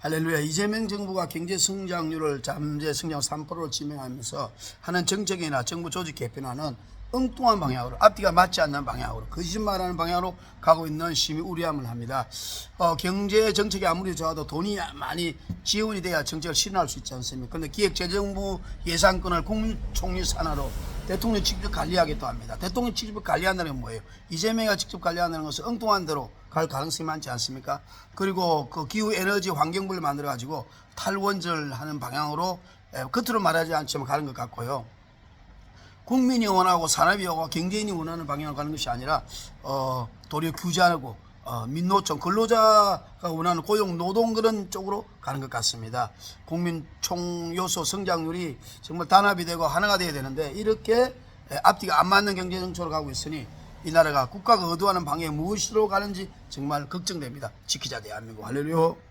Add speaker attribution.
Speaker 1: 할렐루야. 이재명 정부가 경제 성장률을 잠재 성장 3%로 지명하면서 하는 정책이나 정부 조직 개편화는 엉뚱한 방향으로 앞뒤가 맞지 않는 방향으로 거짓말하는 방향으로 가고 있는 심히 우려함을 합니다. 어, 경제 정책이 아무리 좋아도 돈이 많이 지원이 돼야 정책을 실현할 수 있지 않습니까? 그런데 기획재정부 예산권을 국민총리 산하로 대통령이 직접 관리하기도 합니다. 대통령이 직접 관리한다는 건 뭐예요? 이재명이 직접 관리한다는 것은 엉뚱한 대로 갈 가능성이 많지 않습니까? 그리고 그 기후 에너지 환경부를 만들어 가지고 탈원전하는 방향으로 에, 겉으로 말하지 않지만 가는 것 같고요. 국민이 원하고 산업이 원하고 경제인이 원하는 방향으로 가는 것이 아니라 어, 도리어 규제하고 어, 민노총 근로자가 원하는 고용 노동 그런 쪽으로 가는 것 같습니다. 국민 총 요소 성장률이 정말 단합이 되고 하나가 돼야 되는데 이렇게 에, 앞뒤가 안 맞는 경제 정책으로 가고 있으니 이 나라가 국가가 의도하는 방향이 무엇으로 가는지 정말 걱정됩니다. 지키자 대한민국 할렐루야.